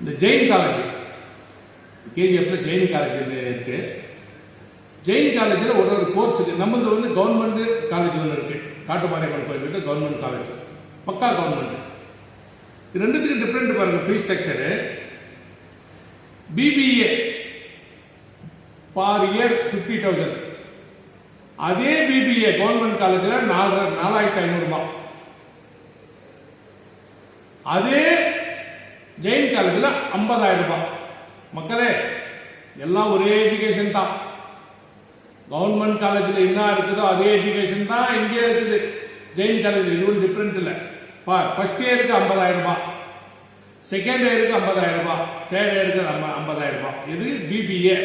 இந்த ஜெயின் காலேஜ். கேஜிஎஃப்ல ஜெயின் காலேஜ் இருக்கு. ஜெயின் காலேஜில் ஒரு ஒரு கோர்ஸ் இருக்கு. நம்மளது வந்து கவர்மெண்ட் காலேஜ் ஒன்று இருக்கு. காட்டுமாரியம்மன் கோயில் கவர்மெண்ட் காலேஜ் பக்கா கவர்மெண்ட் இது டிஃப்ரெண்ட் பாருங்க fees structure BBA per year fifty thousand அதே பிபிஏ கவர்மெண்ட் காலேஜில் நாலு நாலாயிரத்தி ஐநூறுரூபா அதே ஜெயின் காலேஜில் ஐம்பதாயிரம் ரூபாய். மக்களே எல்லாம் ஒரே எஜுகேஷன் தான். கவர்மெண்ட் காலேஜில் என்ன இருக்குதோ அதே எஜுகேஷன் தான் இங்கே இருக்குது. ஜெயின் காலேஜில் இதுவும் டிஃப்ரெண்ட் இல்லை. பா ஃபஸ்ட் இயருக்கு ஐம்பதாயிரம் ரூபாய். செகண்ட் இயருக்கு ஐம்பதாயிரம் ரூபாய். தேர்ட் இயருக்கு ஐம்ப ஐம்பதாயிரம் ரூபாய். இது பிபிஏ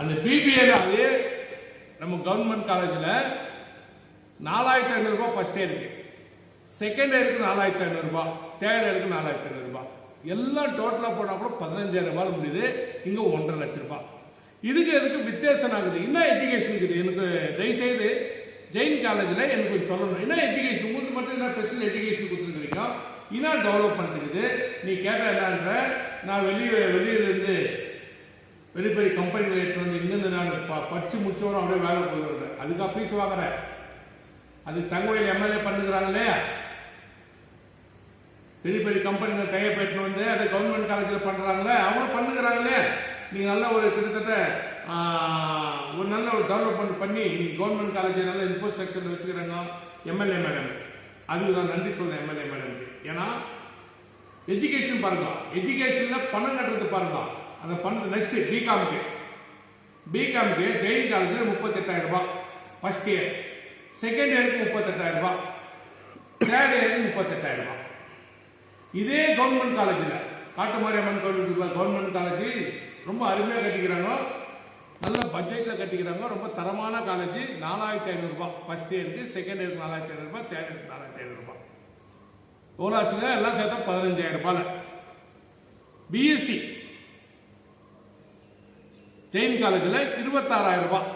அந்த பிபிஏனாலே நம்ம கவர்மெண்ட் காலேஜில் நாலாயிரத்தி ஐநூறுரூபா ஃபர்ஸ்ட் இயருக்கு செகண்ட் இயருக்கு நாலாயிரத்தி ஐநூறுரூபா தேர்ட் இயருக்கு நாலாயிரத்தி ஐநூறுரூபா எல்லாம் டோட்டலாக போனால் கூட பதினஞ்சாயிரம் ரூபாய் முடியுது. இங்கே ஒன்றரை லட்ச ரூபாய். இதுக்கு எதுக்கு வித்தியாசம் ஆகுது? என்ன எஜுகேஷன் இருக்குது? எனக்கு தயவுசெய்து ஜெயின் காலேஜில் எனக்கு கொஞ்சம் சொல்லணும். என்ன எஜுகேஷன் உங்களுக்கு மட்டும் என்ன ஸ்பெஷல் எஜுகேஷன் கொடுத்துருக்குறீங்க என்ன டெவலப் பண்ணிருக்குது நீ கேட்ட என்னன்ற நான் வெளியே வெளியிலேருந்து பெரிய பெரிய கம்பெனிகள் எடுத்து வந்து இங்கேருந்து நான் ப படிச்சு முடிச்சவரும் அப்படியே வேலை போயிடுறேன் அதுக்காக ஃபீஸ் வாங்குறேன் அது தங்கவயில் எம்எல்ஏ பண்ணுகிறாங்களே பெரிய பெரிய கம்பெனிகள் கையை போயிட்டு வந்து அதை கவர்மெண்ட் காலேஜில் பண்ணுறாங்களே அவங்களும் பண்ணுகிறாங்களே. நீங்கள் நல்ல ஒரு கிட்டத்தட்ட ஒரு நல்ல ஒரு டெவலப்மெண்ட் பண்ணி நீங்கள் கவர்மெண்ட் காலேஜை நல்ல இன்ஃப்ராஸ்ட்ரக்சரில் வச்சுக்கிறாங்க. எம்எல்ஏ மேடம் அதுக்கு நான் நன்றி சொல்கிறேன் எம்எல்ஏ மேடம் ஏன்னா எஜுகேஷன் பாருங்க. எஜுகேஷனில் பணம் கட்டுறது பாருங்க. அந்த பணம் நெக்ஸ்ட் பிகாம்க்கு பிகாம்க்கு ஜெயின் காலேஜில் முப்பத்தெட்டாயிரம் ரூபாய். ஃபர்ஸ்ட் இயர் செகண்ட் இயருக்கு முப்பத்தெட்டாயிரம் ரூபாய். தேர்ட் இயருக்கு முப்பத்தெட்டாயிரம் ரூபாய். இதே கவர்மெண்ட் காலேஜில் காட்டுமாரியம்மன் கோவில் கவர்மெண்ட் காலேஜ் ரொம்ப அருமையாக கட்டிக்கிறாங்க. நல்ல பட்ஜெட்டில் கட்டிக்கிறாங்க. ரொம்ப தரமான காலேஜ் நாலாயிரத்தி ஐநூறுரூபா ஃபர்ஸ்ட் இயருக்கு செகண்ட் இயருக்கு நாலாயிரத்தி ஐநூறுரூபா தேர்ட் இயருக்கு நாலாயிரத்தி ஐநூறுரூபா எவ்வளோ ஆச்சுங்க எல்லாம் சேர்த்தா பதினஞ்சாயிரம் ரூபாயில். பிஎஸ்சி ஜெயின் காலேஜில் இருபத்தாறாயிரம் ரூபாய்.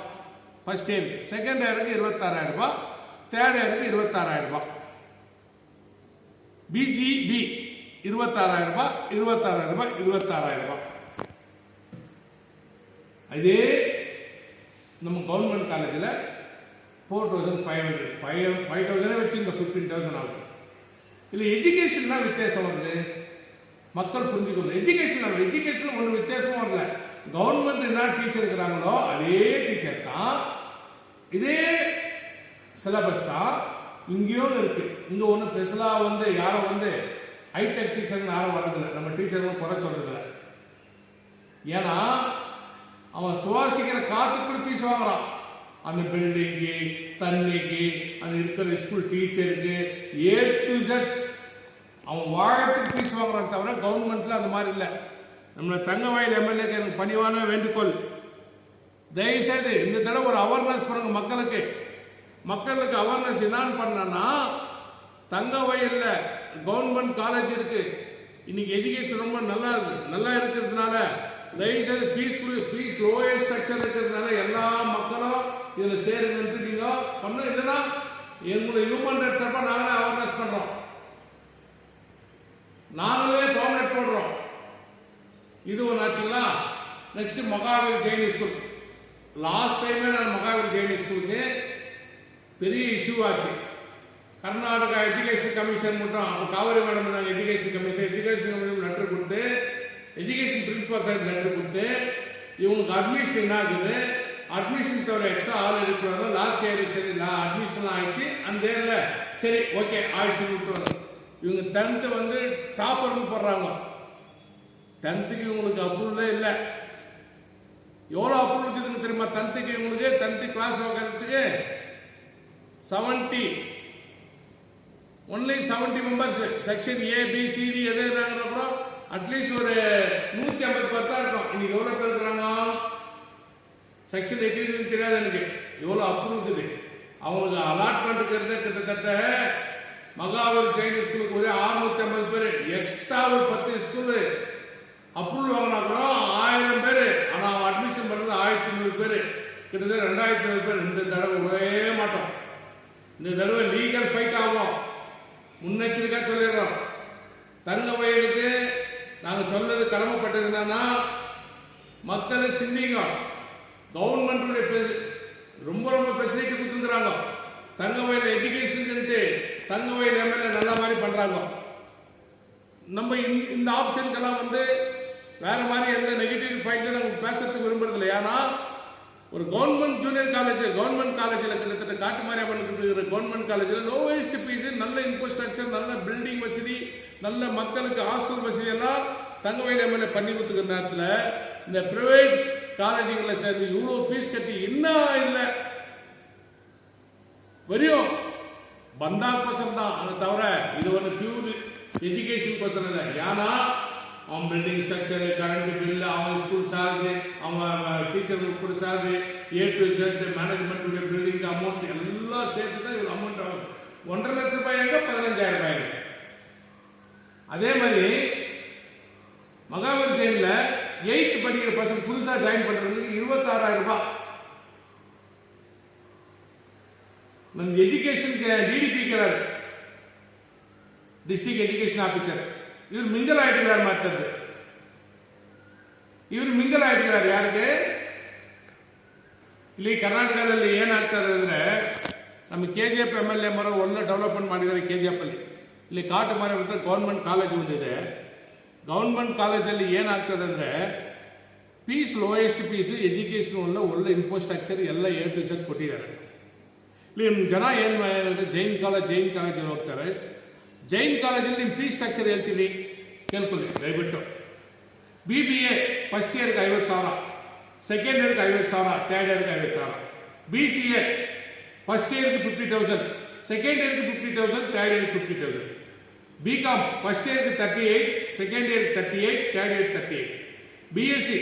ஃபர்ஸ்ட் இயருக்கு செகண்ட் இயருக்கு இருபத்தாறாயிரம் ரூபாய். தேர்ட் இயருக்கு இருபத்தாறாயிரம் ரூபாய். பிஜிபி இருபத்தாறாயிரம் ரூபாய் இருபத்தாறாயிரம் ரூபாய் இருபத்தாறாயிரம் ரூபாய். இதே நம்ம கவர்மெண்ட் காலேஜில் four thousand five hundred five five தௌசண்டே வச்சு இந்த ஃபிஃப்டீன் தௌசண்ட் ஆகும் இல்லை எஜுகேஷன் தான் வித்தியாசம் வருது. மக்கள் புரிஞ்சுக்கணும் எஜுகேஷன் எஜுகேஷன் ஒன்றும் வித்தியாசமும் வரல. கவர்மெண்ட் என்ன டீச்சர் இருக்கிறாங்களோ அதே டீச்சர் தான். இதே சிலபஸ் தான். இங்கேயும் இருக்குது இங்கே ஒன்றும் ஸ்பெஷலாக வந்து யாரும் வந்து ஹைடெக் டீச்சர்னு யாரும் வர்றதில்லை. நம்ம டீச்சர்களும் குறை சொல்கிறதில்ல ஏன்னா அவன் சுவாசிக்கிற காத்துக்குள்ள பீஸ் வாங்குறான். அந்த பில்டிங்கு தண்ணிக்கு அந்த இருக்கிற ஸ்கூல் டீச்சருக்கு ஏ டு Z அவன் வாழத்துக்கு பீஸ் வாங்குறான் தவிர கவர்மெண்ட்டில் அந்த மாதிரி இல்லை. நம்ம தங்கவாயில் எம்எல்ஏக்கு எனக்கு பணிவான வேண்டுகோள். தயவுசெய்து இந்த தடவை ஒரு அவேர்னஸ் பண்ணுங்க மக்களுக்கு. மக்களுக்கு அவேர்னஸ் என்னான்னு பண்ணனா தங்க வயலில் கவர்மெண்ட் காலேஜ் இருக்கு. இன்னைக்கு எஜுகேஷன் ரொம்ப நல்லா நல்லா இருக்கிறதுனால தயவுசெய்து பீஸ்ஃபுல் பீஸ் லோயஸ்ட் ஸ்ட்ரக்சர் இருக்கிறதுனால எல்லா மக்களும் இதில் சேருங்கன்ட்டு நீங்க பண்ண இல்லைன்னா எங்களுடைய ஹியூமன் ரைட்ஸ் அப்ப நாங்களே அவேர்னஸ் பண்றோம். நாங்களே பாம்லெட் போடுறோம். இது ஒன்று ஆச்சுங்களா? Next Mahavir Jain school last டைமே நான் மகாவீர் ஜெயினி ஸ்கூலுக்கு பெரிய இஷ்யூ ஆச்சு. கர்நாடகா எஜுகேஷன் கமிஷன் மட்டும் அப்போ காவேரி மேடம் இருந்தாங்க education commission. Education commission letter கொடுத்து எஜுகேஷன் பிரின்சிபால் சார் லெட்டர் கொடுத்து இவங்களுக்கு அட்மிஷன் என்ன ஆகுது? அட்மிஷன் தவிர எக்ஸ்ட்ரா ஆள் எடுக்கிறாங்க லாஸ்ட் இயர் சரி அட்மிஷன் ஆயிடுச்சு. அந்த இயரில் சரி ஓகே ஆயிடுச்சுன்னு விட்டுருவாங்க இவங்க டென்த்து வந்து டாப்பர்னு போடுறாங்க. டென்த்துக்கு இவங்களுக்கு அப்ரூவலே இல்லை. எவ்வளோ அப்ரூவல் இருக்குதுன்னு தெரியுமா? டென்த்துக்கு இவங்களுக்கு டென்த்து கிளாஸ் வைக்கிறதுக்கு seventy only seventy members section A B C D எது இருந்தாங்கன்னா கூட அட்லீஸ்ட் ஒரு நூற்றி ஐம்பது பேர் தான் இருக்கும் இன்னைக்கு எவ்வளோ பேர் இருக்கிறாங்க? செக்ஷன் எக்ரிக்கு தெரியாது எனக்கு. எவ்வளோ அப்ரூவ் இருக்குது? அவங்களுக்கு அலாட்மெண்ட் இருக்கிறது கிட்டத்தட்ட மகாவீர் ஜெயின் ஸ்கூலுக்கு ஒரே அறுநூத்தி ஐம்பது பேர். எக்ஸ்ட்ரா ஒரு பத்து ஸ்கூலு அப்ரூவல் வாங்கினா கூட ஆயிரம் பேர். ஆனால் அவன் அட்மிஷன் பண்ணுறது ஆயிரத்தி நூறு பேர். கிட்டத்தட்ட ரெண்டாயிரத்தி நூறு பேர் இந்த தடவை விடவே மாட்டோம் இந்த தடவை லீகல் ஃபைட் ஆகும் முன்னெச்சரிக்கா சொல்லிடுறோம் தங்க வயலுக்கு நாங்கள் சொல்றது கடமைப்பட்டது என்னன்னா மக்களை சிந்திங்க கவர்மெண்ட்டுடைய பெ- ரொம்ப ரொம்ப ஃபெசிலிட்டி கொடுத்துருக்குறாங்க தங்க வயல் எஜுகேஷனுக்கு தங்க எம்எல்ஏ நல்ல மாதிரி பண்ணுறாங்க நம்ம இந்த- இந்த ஆப்ஷனுக்கெல்லாம் வந்து வேறு மாதிரி எந்த நெகட்டிவ் பாயிண்ட்டும் நாங்கள் பேசுறதுக்கு விரும்புறதில்லை. ஏன்னா ஒரு கவர்மெண்ட் ஜூனியர் காலேஜ் கவர்மெண்ட் காலேஜில் கிட்டத்தட்ட காட்டு மாரியம்மனுக்கு இருக்கிற கவர்மெண்ட் காலேஜில் லோவஸ்ட் ஃபீஸ் நல்ல இன்ஃப்ராஸ்ட்ரக்சர் நல்ல பில்டிங் வசதி நல்ல மக்களுக்கு ஹாஸ்டல் வசதி எல்லாம் தங்கவயல் எம்எல்ஏ பண்ணி கொடுத்துக்கிற நேரத்தில் இந்த ப்ரைவேட் காலேஜுங்களில் சேர்ந்து இவ்வளோ ஃபீஸ் கட்டி இன்னும் இல்லை வெறும் பந்தா கோசம் தான் அதை தவிர இது ஒரு பியூர் எஜுகேஷன் கோசம் இல்லை. ஏன்னா அவன் பில்டிங் ஸ்ட்ரக்சரு கரண்ட் பில்லு அவன் ஸ்கூல் சேலரி அவன் டீச்சர்களுக்கு கூட சேலரி ஏ டு ஜெட் மேனேஜ்மெண்ட்டுடைய பில்டிங் அமௌண்ட் எல்லாம் சேர்த்து தான் இவ்வளோ அமௌண்ட் ஆகும் ஒன்றரை லட்ச ரூபாய் பதினஞ்சாயிரம் ரூபாய் அதே மாதிரி மகாவீர் ஜெயின்ல எயித்து படிக்கிற பசங்க புதுசாக ஜாயின் பண்ணுறதுக்கு இருபத்தாறாயிரம் ரூபாய். ಒಂದು ಎಜುಕೇಷನ್ಗೆ ಡಿ ಡಿ ಪಿ ಕೇಳಾರೆ ಡಿಸ್ಟಿಕ್ ಎಜುಕೇಷನ್ ಆಫೀಸರ್ ಇವ್ರು ಮಿಂಗಲ್ ಆಗಿದ್ದಾರೆ ಮಾತಾಡ್ತಾರೆ ಇವರು ಮಿಂಗಲ್ ಆಗಿದ್ದಾರೆ ಯಾರಿಗೆ? ಇಲ್ಲಿ ಕರ್ನಾಟಕದಲ್ಲಿ ಏನಾಗ್ತಾ ಅಂದರೆ, ನಮ್ಮ K G F M L A ಮರ ಒಳ್ಳೆ ಡೆವಲಪ್ಮೆಂಟ್ ಮಾಡಿದ್ದಾರೆ ಕೆ ಜಿ ಎಫಲ್ಲಿ ಇಲ್ಲಿ ಕಾಟು ಮರ ಬಿಟ್ಟರೆ ಗೌರ್ಮೆಂಟ್ ಕಾಲೇಜ್ ಒಂದಿದೆ ಗೌರ್ಮೆಂಟ್ ಕಾಲೇಜಲ್ಲಿ ಏನಾಗ್ತದೆ ಅಂದರೆ ಪೀಸ್ ಲೋಯೆಸ್ಟ್ ಪೀಸು ಎಜುಕೇಷನ್ ಒಳ್ಳೆ ಒಳ್ಳೆ ಇನ್ಫ್ರಾಸ್ಟ್ರಕ್ಚರ್ ಎಲ್ಲ ಏರ್ ಟು ಕೊಟ್ಟಿದ್ದಾರೆ. ಇಲ್ಲಿ ನಿಮ್ ಜನ ಏನ್ ಮಾಡಿದ್ರೆ ಜೈನ್ ಕಾಲೇಜ್ ಜೈನ್ ಕಾಲೇಜಲ್ಲಿ ಹೋಗ್ತಾರೆ ಜೈನ್ ಕಾಲೇಜಲ್ಲಿ ನಿಮ್ಮ ಫೀಸ್ ಸ್ಟ್ರಕ್ಚರ್ ಹೇಳ್ತೀನಿ ಕೇಳ್ಕೊಳ್ಳಿ ದಯವಿಟ್ಟು ಬಿ ಬಿ ಎ ಫಸ್ಟ್ ಇಯರ್ಗೆ ಐವತ್ತು ಸಾವಿರ ಸೆಕೆಂಡ್ ಇಯರ್ಗೆ ಐವತ್ತು ಸಾವಿರ ಥರ್ಡ್ ಇಯರ್ಗೆ ಐವತ್ತು ಸಾವಿರ ಬಿ ಸಿ ಎ ಫಸ್ಟ್ ಇಯರ್ಗೆ ಫಿಫ್ಟಿ ತೌಸಂಡ್ ಸೆಕೆಂಡ್ ಇಯರ್ಗೆ ಫಿಫ್ಟಿ ತೌಸಂಡ್ ಥರ್ಡ್ ಇಯರ್ಗೆ fifty thousand B com first ಇಯರ್ಗೆ ತರ್ಟಿ ಏಯ್ಟ್ ಸೆಕೆಂಡ್ ಇಯರ್ಗೆ thirty eight third year thirty eight B S C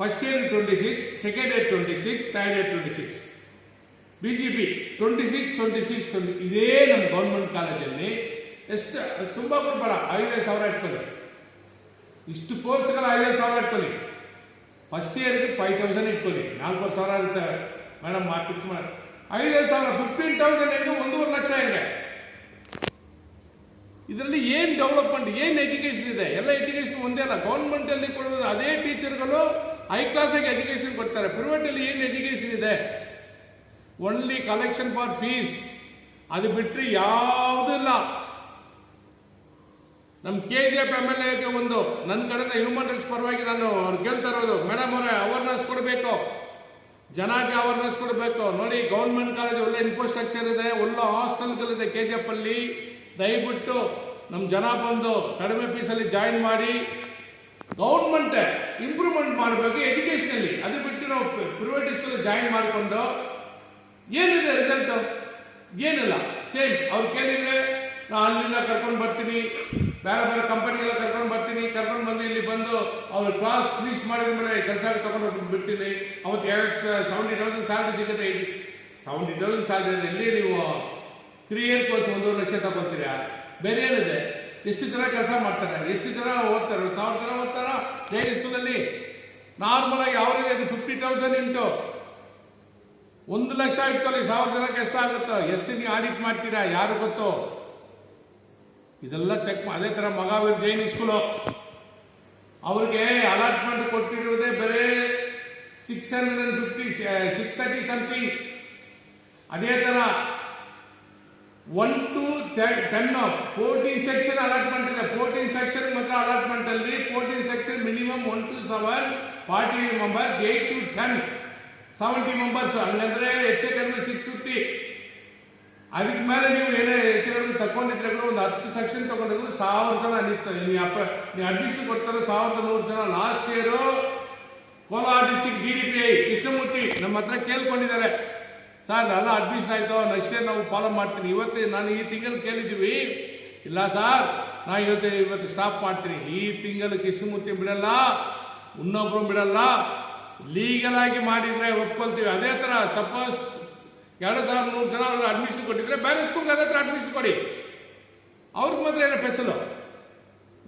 first ಇಯರ್ಗೆ twenty six second year twenty six third year twenty six B G P twenty six twenty six twenty ಇದೇ ನಮ್ಮ government ಕಾಲೇಜಲ್ಲಿ ಎಷ್ಟು ತುಂಬ ಬೇಡ ಐದೈದು ಸಾವಿರ ಇಟ್ಕೊಳ್ಳಿ. ಇಷ್ಟು ಕೋರ್ಸ್ಗಳ ಐದೈದು ಸಾವಿರ ಇಟ್ಕೊಳ್ಳಿ. ಫಸ್ಟ್ ಇಯರ್ಗೆ ಫೈವ್ ತೌಸಂಡ್ ಇಟ್ಕೊಳ್ಳಿ. ನಾಲ್ಕೂವರೆ ಸಾವಿರ ಇರುತ್ತೆ. ಮೇಡಮ್ ಫಿಕ್ಸ್ ಮಾಡಿ. ಐದೈದು ಸಾವಿರ ಫಿಫ್ಟೀನ್ ತೌಸಂಡ್ ಹೆಂಗೆ? ಒಂದೂವರೆ ಲಕ್ಷ ಹೆಂಗೆ? ಇದರಲ್ಲಿ ಏನು ಡೆವಲಪ್ಮೆಂಟ್ ಏನು ಎಜುಕೇಷನ್ ಇದೆ? ಎಲ್ಲ ಎಜುಕೇಷನ್ ಒಂದೇ ಅಲ್ಲ. ಗೌರ್ಮೆಂಟಲ್ಲಿ ಕೊಡುವುದು ಅದೇ ಟೀಚರ್ಗಳು ಹೈ ಕ್ಲಾಸಾಗಿ ಎಜುಕೇಷನ್ ಕೊಡ್ತಾರೆ. ಪ್ರೈವೇಟಲ್ಲಿ ಏನು ಎಜುಕೇಷನ್ ಇದೆ? ಓನ್ಲಿ ಕಲೆಕ್ಷನ್ ಫಾರ್ ಪೀಸ್ ಅದು ಬಿಟ್ಟರೆ ಯಾವುದೂ ಇಲ್ಲ. ನಮ್ಮ K G F M L ಎಗೆ ಒಂದು ನನ್ನ ಕಡೆಯಿಂದ ಹ್ಯೂಮನ್ ರೈಟ್ಸ್ ಪರವಾಗಿ ನಾನು ಅವ್ರು ಕೇಳ್ತಾ ಇರೋದು. ಮೇಡಮ್ ಅವರೇ ಅವೇರ್ನೆಸ್ ಕೊಡಬೇಕು. ಜನಕ್ಕೆ ಅವೇರ್ನೆಸ್ ಕೊಡಬೇಕು. ನೋಡಿ ಗೌರ್ಮೆಂಟ್ ಕಾಲೇಜ್ ಒಳ್ಳೆ ಇನ್ಫ್ರಾಸ್ಟ್ರಕ್ಚರ್ ಇದೆ, ಒಳ್ಳೆ ಹಾಸ್ಟೆಲ್ಗಳಿದೆ ಕೆ ಜಿ ಎಫ್ ಅಲ್ಲಿ. ದಯವಿಟ್ಟು ನಮ್ಮ ಜನ ಬಂದು ಕಡಿಮೆ ಫೀಸಲ್ಲಿ ಜಾಯಿನ್ ಮಾಡಿ. ಗೌರ್ಮೆಂಟೇ ಇಂಪ್ರೂವ್ಮೆಂಟ್ ಮಾಡಬೇಕು ಎಜುಕೇಷನಲ್ಲಿ ಅದು ಬಿಟ್ಟು ನಾವು ಪ್ರೈವೇಟ್ ಸ್ಕೂಲ್ ಜಾಯಿನ್ ಮಾಡಿಕೊಂಡು ಏನಿದೆ ರಿಸಲ್ಟ್ ಏನಿಲ್ಲ. ಸೇಮ್ ಅವ್ರು ಕೇಳಿದ್ರೆ ನಾನು ಅಲ್ಲಿಂದ ಕರ್ಕೊಂಡು ಬರ್ತೀನಿ. ಬೇರೆ ಬೇರೆ ಕಂಪನಿಗೆಲ್ಲ ಕರ್ಕೊಂಡು ಬರ್ತೀನಿ. ಕರ್ಕೊಂಡು ಬಂದು ಇಲ್ಲಿ ಬಂದು ಅವ್ರ ಕ್ಲಾಸ್ ಫಿನಿಷ್ ಮಾಡಿದ ಮೇಲೆ ಕೆಲಸ ತಗೊಂಡು ಬಿಡ್ತೀನಿ. ಅವತ್ತು ಎರಡು ಸೆವೆಂಟಿ ತೌಸಂಡ್ ಸ್ಯಾಲ್ರಿ ಸಿಗುತ್ತೆ. ಇಲ್ಲಿ ಸೆವೆಂಟಿ ತೌಸಂಡ್ ಸ್ಯಾಲ್ರಿ ಇಲ್ಲಿ ನೀವು ತ್ರೀ ಇಯರ್ ಕೋರ್ಸ್ ಒಂದೂವರೆ ಲಕ್ಷ ತಗೊಳ್ತೀರಾ? ಬೇರೆ ಏನಿದೆ? ಎಷ್ಟು ಜನ ಕೆಲಸ ಮಾಡ್ತಾರೆ. ಎಷ್ಟು ಜನ ಓದ್ತಾರೆ. ಸಾವಿರ ಜನ ಓದ್ತಾರ? ಸ್ಕೂಲಲ್ಲಿ ನಾರ್ಮಲಾಗಿ ಆಗಿ ಅವರೇಜ್ ಅದು ಫಿಫ್ಟಿ ತೌಸಂಡ್ ಇಂಟು ಒಂದು ಲಕ್ಷ ಇಟ್ಕೊಳ್ಳಿ, ಸಾವಿರ ಜನಕ್ಕೆ ಎಷ್ಟಾಗುತ್ತೋ? ಎಷ್ಟು ನೀವು ಆಡಿಟ್ ಮಾಡ್ತೀರಾ? ಯಾರು ಗೊತ್ತು? ಇದೆಲ್ಲ ಚೆಕ್ ಅದೇ ಥರ ಮಗಾವೀರ್ ಜೈನ್ ಸ್ಕೂಲು ಅವ್ರಿಗೆ ಅಲಾಟ್ಮೆಂಟ್ ಕೊಟ್ಟಿರುವುದೇ ಬರೀ six hundred fifty six thirty something ಅದೇ ಥರ one to ten fourteen section allotment ಇದೆ. ಫೋರ್ಟೀನ್ ಸೆಕ್ಷನ್ ಮಾತ್ರ ಅಲಾಟ್ಮೆಂಟಲ್ಲಿ fourteen section minimum one to seven forty members eight to ten seventy members ಹಂಗಂದ್ರೆ ಹೆಚ್ಚು ಕಡಿಮೆ ಸಿಕ್ಸ್ ಫಿಫ್ಟಿ ಅದಕ್ಕೆ ಮೇಲೆ ನೀವು ಏನೇ ಹೆಚ್ಚು ಕಡಿಮೆ ತಗೊಂಡಿದ್ರೆ ಒಂದು ಹತ್ತು ಸೆಕ್ಷನ್ ತಗೊಂಡಿದ್ರು ಸಾವಿರ ಜನ ನಿಂತಾರೆ. ನೀವು ಅಪ್ಪ ನೀ ಅಡ್ಮಿಷನ್ ಕೊಡ್ತಾರೆ ಸಾವಿರದ ನೂರು ಜನ. Last year Kolar district D D P I Krishnamurthy ನಮ್ಮ ಹತ್ರ ಕೇಳ್ಕೊಂಡಿದ್ದಾರೆ. ಸರ್ ಎಲ್ಲ ಅಡ್ಮಿಷನ್ ಆಯಿತು ನೆಕ್ಸ್ಟ್ ಇಯರ್ ನಾವು ಫಾಲೋ ಮಾಡ್ತೀನಿ. ಇವತ್ತೇ ನಾನು ಈ ತಿಂಗಳು ಕೇಳಿದ್ದೀವಿ. ಇಲ್ಲ ಸರ್ ನಾ ಇವತ್ತು ಇವತ್ತು ಸ್ಟಾಪ್ ಮಾಡ್ತೀನಿ. ಈ ತಿಂಗಳು ಕೃಷ್ಣಮೂರ್ತಿ ಬಿಡಲ್ಲ ಇನ್ನೊಬ್ಬರು ಬಿಡಲ್ಲ. ಲೀಗಲ್ ಆಗಿ ಮಾಡಿದ್ರೆ ಒಪ್ಕೊಳ್ತೀವಿ ಅದೇ ತರ ಸಪೋಸ್ ಎರಡು ಸಾವಿರ ನೂರು ಜನ ಅಡ್ಮಿಷನ್ ಕೊಟ್ಟಿದ್ರೆ ಬೇರೆ ಸ್ಕೂಲ್ಗೆ ಅದೇ ಥರ ಅಡ್ಮಿಷನ್ ಕೊಡಿ. ಅವ್ರಿಗೆ ಮಾತ್ರ ಏನೋ ಫೆಸಲು.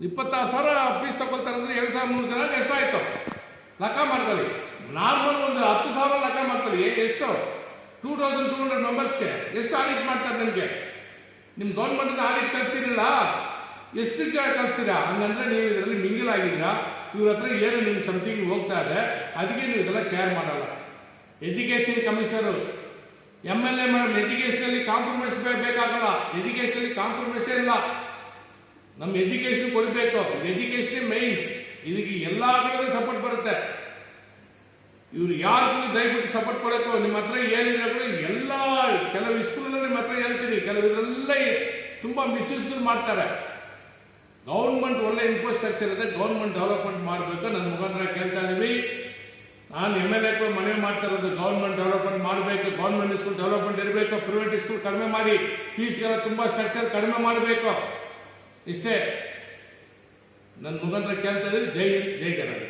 ಇಪ್ಪತ್ತಾರು ಸಾವಿರ ಫೀಸ್ ತಗೊಳ್ತಾರೆ ಅಂದರೆ ಎರಡು ಸಾವಿರ ನೂರು ಜನ ಎಷ್ಟಾಯಿತು ಲೆಕ್ಕ ಮಾಡ್ಕೊಳ್ಳಿ. ನಾರ್ಮಲ್ ಒಂದು ಹತ್ತು ಸಾವಿರ ಲೆಕ್ಕ ಮಾಡ್ಕೊಳ್ಳಿ. ಎಷ್ಟು? ಟೂ ತೌಸಂಡ್ ಟೂ ಹಂಡ್ರೆಡ್ ಮೆಂಬರ್ಸ್ಗೆ ಎಷ್ಟು ಆಡಿಟ್ ಮಾಡ್ತಾರೆ ನನಗೆ ನಿಮ್ಮ ಗೌರ್ಮೆಂಟಿಂದ ಆಡಿಟ್ ಕಳ್ಸಿರಲ್ಲ ಎಷ್ಟು ಕಳಿಸ್ತೀರಾ ಹಂಗಂದ್ರೆ ನೀವು ಇದರಲ್ಲಿ ಮಿಂಗಲ್ ಆಗಿದ್ದೀರಾ? ಇವ್ರ ಹತ್ರ ಏನು ನಿಮ್ಮ ಸಮಥಿಂಗ್ ಹೋಗ್ತಾ ಇದೆ, ಅದಕ್ಕೆ ನೀವು ಇದೆಲ್ಲ ಕೇರ್ ಮಾಡಲ್ಲ. ಎಜುಕೇಶನ್ ಕಮಿಷನರು ಎಂ ಎಲ್ ಎ ಮೇಡಮ್ ಎಜುಕೇಷನಲ್ಲಿ ಕಾಂಪ್ರಮೈಸ್ ಬೇಕಾಗಲ್ಲ. ಎಜುಕೇಷನಲ್ಲಿ ಕಾಂಪ್ರಮೈಸೇ ಇಲ್ಲ. ನಮ್ಮ ಎಜುಕೇಶನ್ ಕೊಡಬೇಕು. ಎಜುಕೇಷನ್ ಮೈನ್ ಇದಕ್ಕೆ ಎಲ್ಲ ಕಡೆ ಸಪೋರ್ಟ್ ಬರುತ್ತೆ. ಇವ್ರು ಯಾರಿಗೂ ದಯವಿಟ್ಟು ಸಪೋರ್ಟ್ ಕೊಡಬೇಕು ನಿಮ್ಮ ಹತ್ರ ಏನಿದ್ರೆ ಕೂಡ ಎಲ್ಲ ಕೆಲವು ಸ್ಕೂಲಲ್ಲಿ ನಿಮ್ಮ ಹತ್ರ ಹೇಳ್ತೀನಿ. ಕೆಲವು ಇದರಲ್ಲೇ ತುಂಬ ಮಿಸ್ಯೂಸ್ಗಳು ಮಾಡ್ತಾರೆ. ಗೌರ್ಮೆಂಟ್ ಒಳ್ಳೆ ಇನ್ಫ್ರಾಸ್ಟ್ರಕ್ಚರ್ ಇದೆ ಗೌರ್ಮೆಂಟ್ ಡೆವಲಪ್ಮೆಂಟ್ ಮಾಡಬೇಕು ನನ್ನ ಮುಖಾಂತರ ಕೇಳ್ತಾ ಇದೀವಿ ನಾನು ಎಂ ಎಲ್ ಎಗಳು ಮನವಿ ಮಾಡ್ತಾ ಇರೋದು ಗೌರ್ಮೆಂಟ್ ಡೆವಲಪ್ಮೆಂಟ್ ಮಾಡಬೇಕು ಗೌರ್ಮೆಂಟ್ ಸ್ಕೂಲ್ ಡೆವಲಪ್ಮೆಂಟ್ ಇರಬೇಕು ಪ್ರೈವೇಟ್ ಸ್ಕೂಲ್ ಕಡಿಮೆ ಮಾಡಿ ಫೀಸ್ಗೆಲ್ಲ ತುಂಬ ಸ್ಟ್ರಕ್ಚರ್ ಕಡಿಮೆ ಮಾಡಬೇಕು. ಇಷ್ಟೇ. ನನ್ನ ಮುಖಾಂತರ ಕೇಳ್ತಾ ಇದೀವಿ ಜೈ ಹಿಂದ್ ಜೈ ಕರ್ನಾಟಕ.